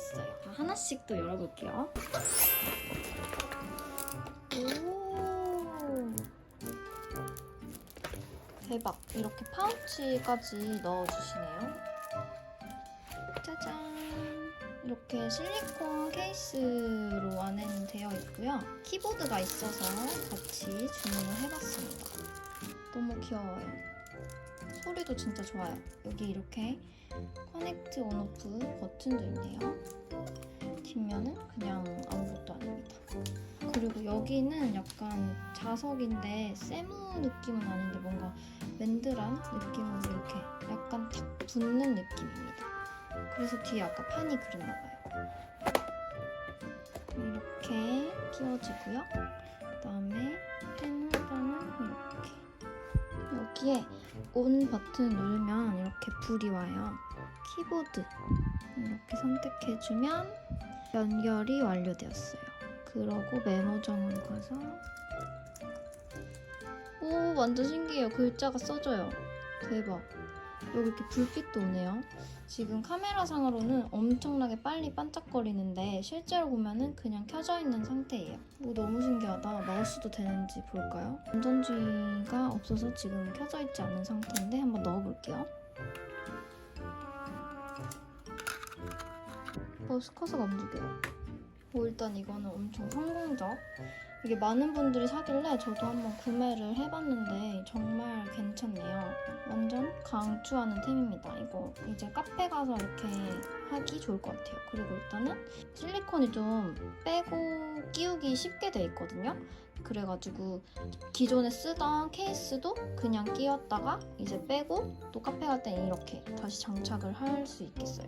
있어요. 하나씩 또 열어볼게요. 오 대박! 이렇게 파우치까지 넣어주시네요. 짜잔! 이렇게 실리콘 케이스로 안에는 되어 있고요. 키보드가 있어서 같이 주문을 해봤습니다. 너무 귀여워요. 소리도 진짜 좋아요. 여기 이렇게 커넥트 온오프 버튼도 있네요. 뒷면은 그냥 아무것도 아닙니다. 그리고 여기는 약간 자석인데 세무 느낌은 아닌데 뭔가 맨들한 느낌으로 이렇게 약간 탁 붙는 느낌입니다. 그래서 뒤에 아까 판이 그랬나봐요. 이렇게 끼워지고요. 그 다음에 펜 홀더는 이렇게 여기에 온 버튼 누르면 이렇게 불이 와요. 키보드 이렇게 선택해주면 연결이 완료되었어요. 그러고 메모장으로 가서 오 완전 신기해요. 글자가 써져요. 대박. 여기 이렇게 불빛도 오네요. 지금 카메라 상으로는 엄청나게 빨리 반짝거리는데 실제로 보면은 그냥 켜져 있는 상태예요. 오, 너무 신기하다. 마우스도 되는지 볼까요? 건전지가 없어서 지금 켜져 있지 않은 상태인데 한번 넣어볼게요. 어, 스커스가 움직여요. 오, 일단 이거는 엄청 성공적. 이게 많은 분들이 사길래 저도 한번 구매를 해봤는데 정말 괜찮네요. 완전 강추하는 템입니다. 이거 이제 카페 가서 이렇게 하기 좋을 것 같아요. 그리고 일단은 실리콘이 좀 빼고 끼우기 쉽게 돼 있거든요. 그래가지고 기존에 쓰던 케이스도 그냥 끼웠다가 이제 빼고 또 카페 갈 땐 이렇게 다시 장착을 할 수 있겠어요.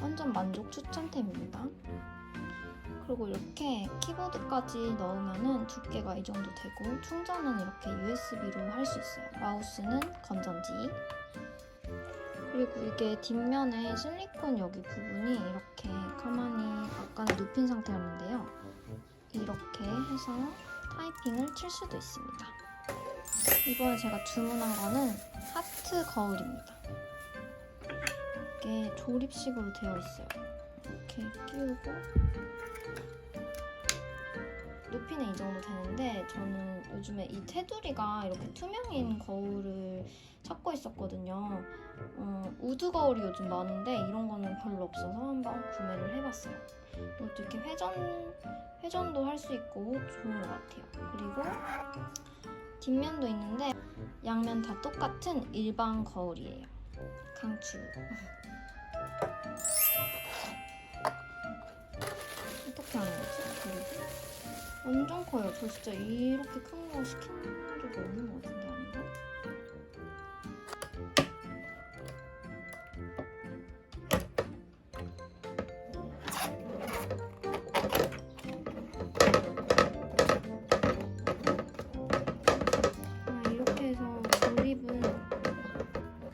완전 만족 추천템입니다. 그리고 이렇게 키보드까지 넣으면은 두께가 이 정도 되고 충전은 이렇게 USB로 할 수 있어요. 마우스는 건전지. 그리고 이게 뒷면에 실리콘 여기 부분이 이렇게 가만히 아까는 눕힌 상태였는데요. 이렇게 해서 타이핑을 칠 수도 있습니다. 이번에 제가 주문한 거는 하트 거울입니다. 이게 조립식으로 되어 있어요. 이렇게 끼우고 높이는 이 정도 되는데 저는 요즘에 이 테두리가 이렇게 투명인 거울을 찾고 있었거든요. 어, 우드 거울이 요즘 많은데 이런 거는 별로 없어서 한번 구매를 해봤어요. 이것도 이렇게 회전 회전도 할 수 있고 좋은 것 같아요. 그리고 뒷면도 있는데 양면 다 똑같은 일반 거울이에요. 강추. 어떻게 하는 거지? 그리고 완전 커요. 저 진짜 이렇게 큰 거 시킨 적이 없는 것 같은데 아닌가? 아 이렇게 해서 조립은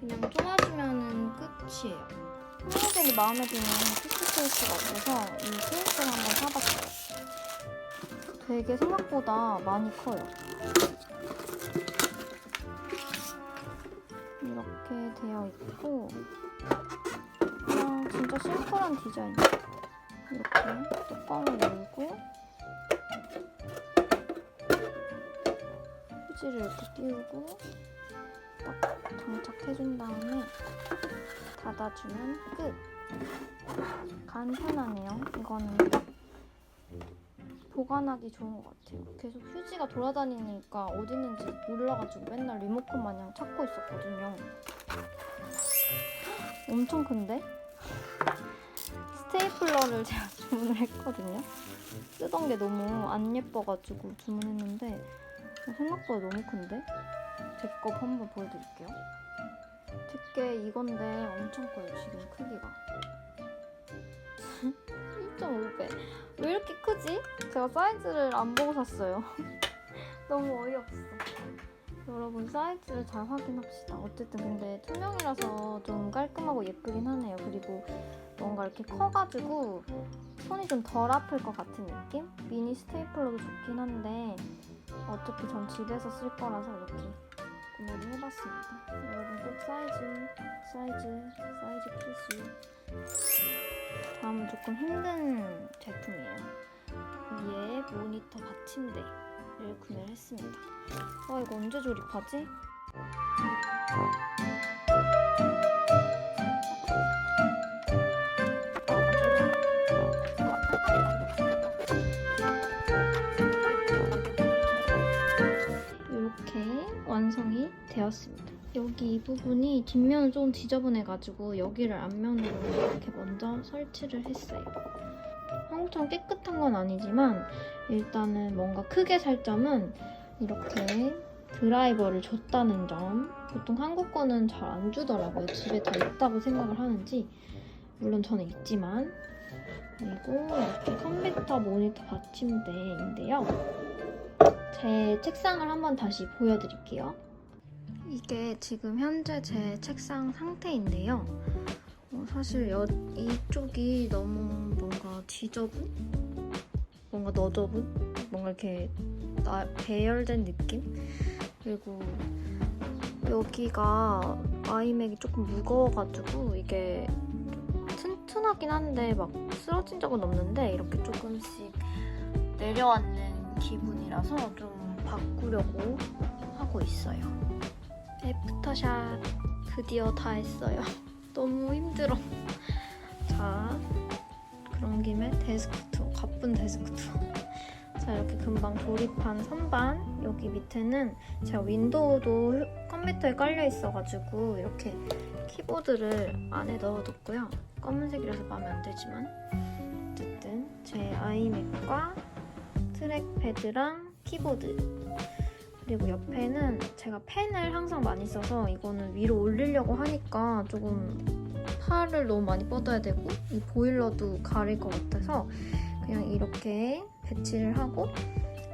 그냥 쪼아주면은 끝이에요. 플로겐이 마음에 드는 피스 케이스가 없어서 이 케이스를 한번 사봤어요. 되게 생각보다 많이 커요. 이렇게 되어 있고 그냥 진짜 심플한 디자인. 이렇게 뚜껑을 열고 휴지를 이렇게 띄우고 딱 장착해준 다음에 닫아주면 끝. 간편하네요. 이거는 딱 보관하기 좋은 것 같아요. 계속 휴지가 돌아다니니까 어디 있는지 몰라가지고 맨날 리모컨 마냥 찾고 있었거든요. 엄청 큰데? 스테이플러를 제가 주문을 했거든요. 쓰던 게 너무 안 예뻐가지고 주문했는데 생각보다 너무 큰데? 제 거 한번 보여드릴게요. 제게 이건데 엄청 커요, 지금 크기가. 1.5배. 왜 이렇게 크지? 제가 사이즈를 안 보고 샀어요. 너무 어이없어. 여러분 사이즈를 잘 확인합시다. 어쨌든 근데 투명이라서 좀 깔끔하고 예쁘긴 하네요. 그리고 뭔가 이렇게 커가지고 손이 좀 덜 아플 것 같은 느낌? 미니 스테이플러도 좋긴 한데 어차피 전 집에서 쓸 거라서 이렇게 구매를 해봤습니다. 여러분 꼭 사이즈, 사이즈, 사이즈 필수. 다음은 조금 힘든 제품이에요. 위에 모니터 받침대를 구매를 했습니다. 아 이거 언제 조립하지? 이렇게 완성이 되었습니다. 여기 이 부분이 뒷면은 조금 지저분해가지고 여기를 앞면으로 이렇게 먼저 설치를 했어요. 한국처럼 깨끗한 건 아니지만 일단은 뭔가 크게 살 점은 이렇게 드라이버를 줬다는 점. 보통 한국 거는 잘 안 주더라고요. 집에 다 있다고 생각을 하는지. 물론 저는 있지만. 그리고 이렇게 컴퓨터 모니터 받침대인데요. 제 책상을 한번 다시 보여드릴게요. 이게 지금 현재 제 책상 상태인데요. 어, 사실 여, 이쪽이 너무 뭔가 지저분? 뭔가 너저분? 뭔가 이렇게 나, 배열된 느낌? 그리고 여기가 아이맥이 조금 무거워가지고 이게 튼튼하긴 한데 막 쓰러진 적은 없는데 이렇게 조금씩 내려앉는 기분이라서 좀 바꾸려고 하고 있어요. 애프터샷 드디어 다 했어요. 너무 힘들어. 자, 그런 김에 데스크 투어, 가쁜 데스크 투어. 자, 이렇게 금방 조립한 선반. 여기 밑에는 제가 윈도우도 휴- 컴퓨터에 깔려 있어가지고 이렇게 키보드를 안에 넣어뒀고요. 검은색이라서 마음에 안 들지만. 어쨌든 제 아이맥과 트랙패드랑 키보드 그리고 옆에는 제가 펜을 항상 많이 써서 이거는 위로 올리려고 하니까 조금 팔을 너무 많이 뻗어야 되고 이 보일러도 가릴 것 같아서 그냥 이렇게 배치를 하고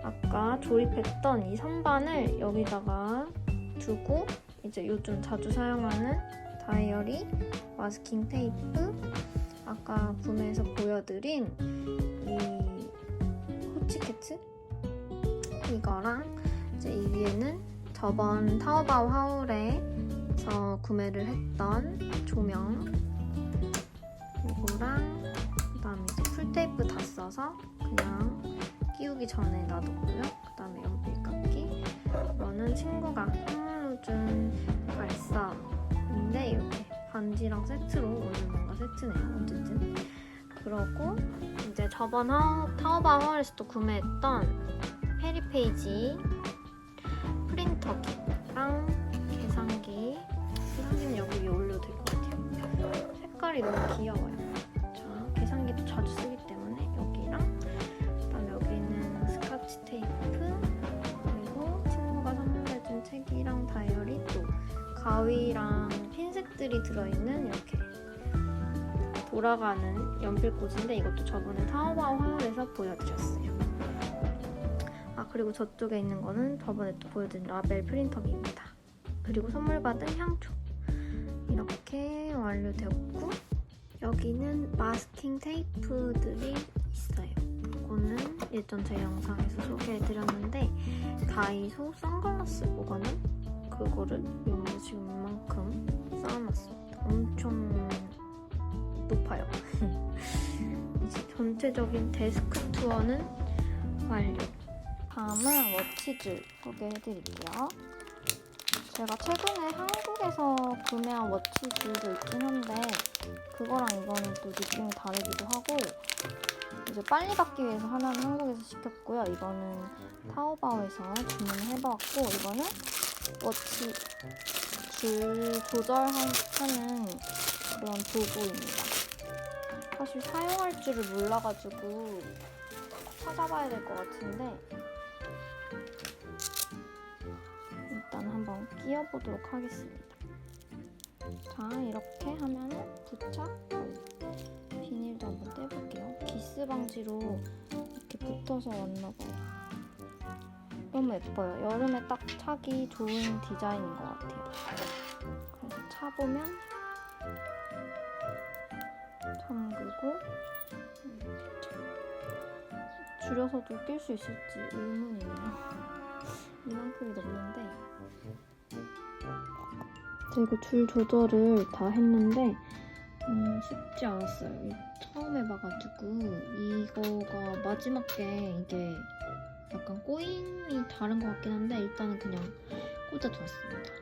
아까 조립했던 이 선반을 여기다가 두고 이제 요즘 자주 사용하는 다이어리, 마스킹 테이프, 아까 구매해서 보여드린 이 호치케츠? 이거랑 이제 이 위에는 저번 타오바오 하울에서 구매를 했던 조명 이거랑 그다음에 이제 풀테이프 다 써서 그냥 끼우기 전에 놔뒀고요. 그다음에 연필깎이 이거는 친구가 선물로 준 발사인데 이렇게 반지랑 세트로 오늘 뭔가 세트네요. 어쨌든 그러고 이제 저번 하, 타오바오 하울에서 또 구매했던 페리페이지 프린터기랑 계산기. 계산기는 여기 위에 올려도 될 것 같아요. 색깔이 너무 귀여워요. 자 계산기도 자주 쓰기 때문에 여기랑 그다음에 여기는 스카치 테이프 그리고 친구가 선물해준 책이랑 다이어리 또 가위랑 핀셋들이 들어있는 이렇게 돌아가는 연필꽂이인데 이것도 저번에 타오바오 하울에서 보여드렸어요. 아 그리고 저쪽에 있는 거는 저번에 또 보여드린 라벨 프린터기입니다. 그리고 선물 받은 향초 이렇게 완료되었고 여기는 마스킹 테이프들이 있어요. 이거는 예전 제 영상에서 소개해드렸는데 다이소 선글라스 보관함 그거를 여기서 지금 이만큼 쌓아놨습니다. 엄청 높아요. 이제 전체적인 데스크 투어는 완료. 다음은 워치줄 소개해드릴게요. 제가 최근에 한국에서 구매한 워치줄도 있긴 한데 그거랑 이거는 또 느낌이 다르기도 하고 이제 빨리 받기 위해서 하나는 한국에서 시켰고요. 이거는 타오바오에서 주문을 해봤고 이거는 워치 줄 조절하는 그런 도구입니다. 사실 사용할 줄을 몰라가지고 찾아봐야 될 것 같은데 끼워보도록 하겠습니다. 자 이렇게 하면은 부착 비닐도 한번 떼볼게요. 기스 방지로 이렇게 붙어서 왔나봐요. 너무 예뻐요. 여름에 딱 차기 좋은 디자인인 것 같아요. 그래서 차보면 잠그고 줄여서도 낄 수 있을지 의문이네요. 이만큼이 넘는데 자 이거 줄 조절을 다 했는데 음, 쉽지 않았어요. 이- 처음 해봐가지고 이거가 마지막 게 이게 약간 꼬임이 다른 것 같긴 한데 일단은 그냥 꽂아두었습니다.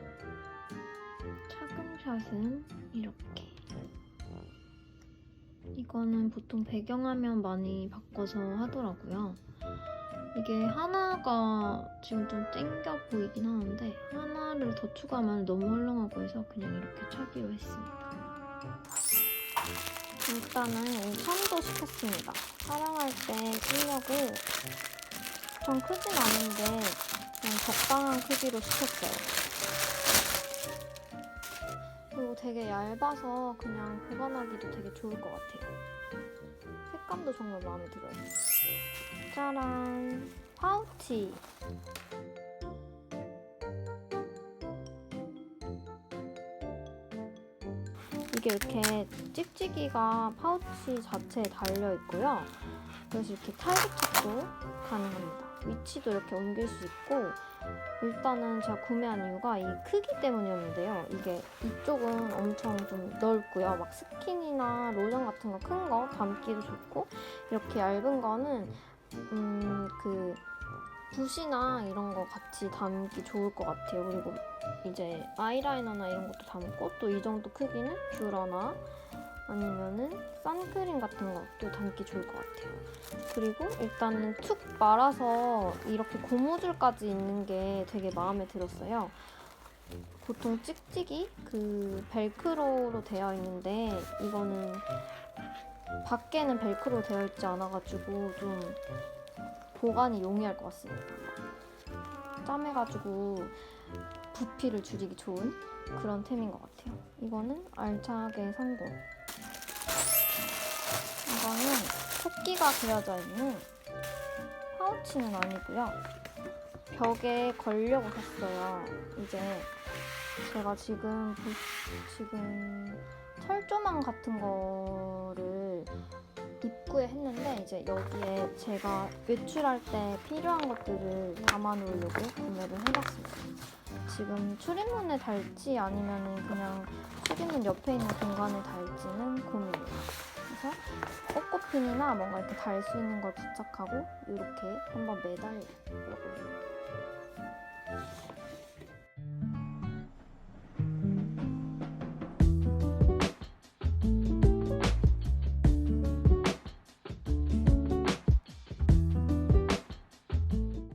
차근샷은 이렇게 이거는 보통 배경화면 많이 바꿔서 하더라고요. 이게 하나가 지금 좀 땡겨 보이긴 하는데 하나를 더 추가하면 너무 헐렁하고 해서 그냥 이렇게 차기로 했습니다. 일단은 이 천도 시켰습니다. 촬영할 때 쓰려고 전 크진 않은데 그냥 적당한 크기로 시켰어요. 그리고 되게 얇아서 그냥 보관하기도 되게 좋을 것 같아요. 색감도 정말 마음에 들어요. 짜란! 파우치! 이게 이렇게 찍찍이가 파우치 자체에 달려 있고요. 그래서 이렇게 탈부착도 가능합니다. 위치도 이렇게 옮길 수 있고 일단은 제가 구매한 이유가 이 크기 때문이었는데요. 이게 이쪽은 엄청 좀 넓고요. 막 스킨이나 로션 같은 거 큰거 담기도 좋고 이렇게 얇은 거는 음 그 붓이나 이런 거 같이 담기 좋을 것 같아요. 그리고 이제 아이라이너나 이런 것도 담고 또 이 정도 크기는 뷰러나 아니면은 선크림 같은 것도 담기 좋을 것 같아요. 그리고 일단은 툭 말아서 이렇게 고무줄까지 있는 게 되게 마음에 들었어요. 보통 찍찍이 그 벨크로로 되어 있는데 이거는 밖에는 벨크로 되어 있지 않아가지고 좀 보관이 용이할 것 같습니다. 짬해가지고 부피를 줄이기 좋은 그런 템인 것 같아요. 이거는 알차게 성공. 이거는 토끼가 그려져 있는 파우치는 아니고요. 벽에 걸려고 샀어요. 이제 제가 지금 부- 지금 철조망 같은 거를 입구에 했는데 이제 여기에 제가 외출할 때 필요한 것들을 담아놓으려고 구매를 해봤습니다. 지금 출입문에 달지 아니면 그냥 출입문 옆에 있는 공간에 달지는 고민이에요. 그래서 꽃꽃핀이나 뭔가 이렇게 달 수 있는 걸 부착하고 이렇게 한번 매달려보려고요.